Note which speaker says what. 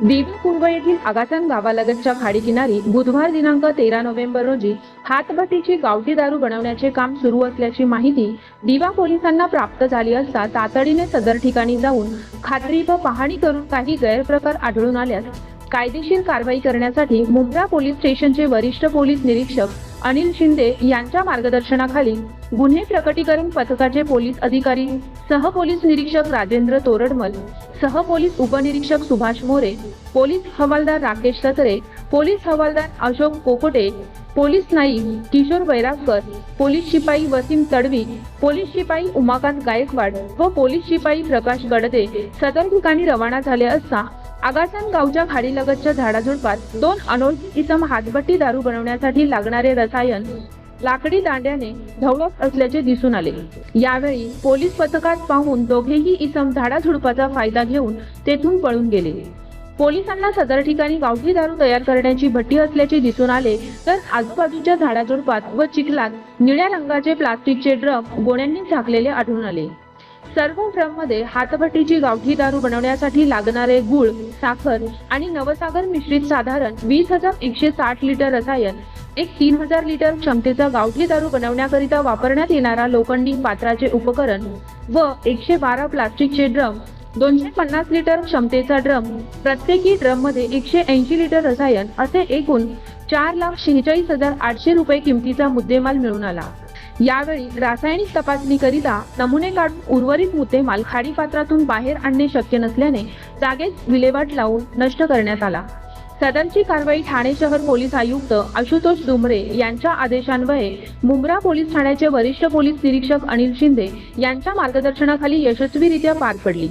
Speaker 1: देवी पूर्व येथील आगासन गावालगतच्या खाडीकिनारी बुधवार दिनांक तेरा नोव्हेंबर रोजी हातभट्टीची गावठी दारू बनवण्याचे काम सुरू असल्याची माहिती दिवा पोलिसांना प्राप्त झाली असता तातडीने सदर ठिकाणी जाऊन खात्री व पाहणी करून काही गैरप्रकार आढळून आल्यास कायदेशीर कारवाई करण्यासाठी मुंब्रा पोलीस स्टेशनचे वरिष्ठ पोलीस निरीक्षक अनिल शिंदे यांच्या मार्गदर्शनाखाली गुन्हे प्रकटीकरण पथकाचे पोलीस अधिकारी सह पोलीस निरीक्षक राजेंद्र तोरडमल सह पोलीस उपनिरीक्षक सुभाष मोरे पोलीस हवालदार राकेश सतरे पोलीस हवालदार अशोक कोकोटे पोलीस नाईक किशोर बैरागकर पोलीस शिपाई वसीम तडवी पोलीस शिपाई उमाकांत गायकवाड व पोलीस शिपाई प्रकाश गडदे सदर ठिकाणी रवाना झाले असता आगासन गावच्या खाडीलगतच्या झाडाझुडपात दोन अनोळखी इसम हातभट्टी दारू बनवण्यासाठी लागणारे रसायन लाकडी दांड्याने धवळत असल्याचे दिसून आले. यावेळी पोलीस पथकात पाहून दोघेही इसम झाडाझुडपाचा फायदा घेऊन तेथून पळून गेले. पोलिसांना सदर ठिकाणी गावठी दारू तयार करण्याची भट्टी असल्याचे दिसून आले तर आजूबाजूच्या झाडाझुडपात व चिखलात निळ्या रंगाचे प्लास्टिकचे ड्रम गोण्यांनी झाकलेले आढळून आले. सर्व ड्रममध्ये हातभट्टीची गावठी दारू बनवण्यासाठी लागणारे गुळ साखर आणि नवसागर मिश्रित साधारण वीस हजार एकशे साठ लिटर रसायन एक तीन हजार लिटर क्षमतेचा गावठी दारू बनवण्याकरिता वापरण्यात येणारा लोखंडी पात्राचे उपकरण व एकशे बारा प्लास्टिकचे ड्रम दोनशे पन्नास लिटर क्षमतेचा ड्रम प्रत्येकी ड्रममध्ये एकशे ऐंशी लिटर रसायन असे एकूण चार लाख शेहेचाळीस हजार आठशे रुपये किमतीचा मुद्देमाल मिळून आला. यावेळी रासायनिक तपासणीकरिता नमुने काढून उर्वरित मुद्देमाल खाडी पात्रातून बाहेर आणणे शक्य नसल्याने जागेत विल्हेवाट लावून नष्ट करण्यात आला. सदरची कारवाई ठाणे शहर पोलीस आयुक्त आशुतोष डुमरे यांच्या आदेशान्वये मुंब्रा पोलीस ठाण्याचे वरिष्ठ पोलीस निरीक्षक अनिल शिंदे यांच्या मार्गदर्शनाखाली यशस्वीरित्या पार पडली.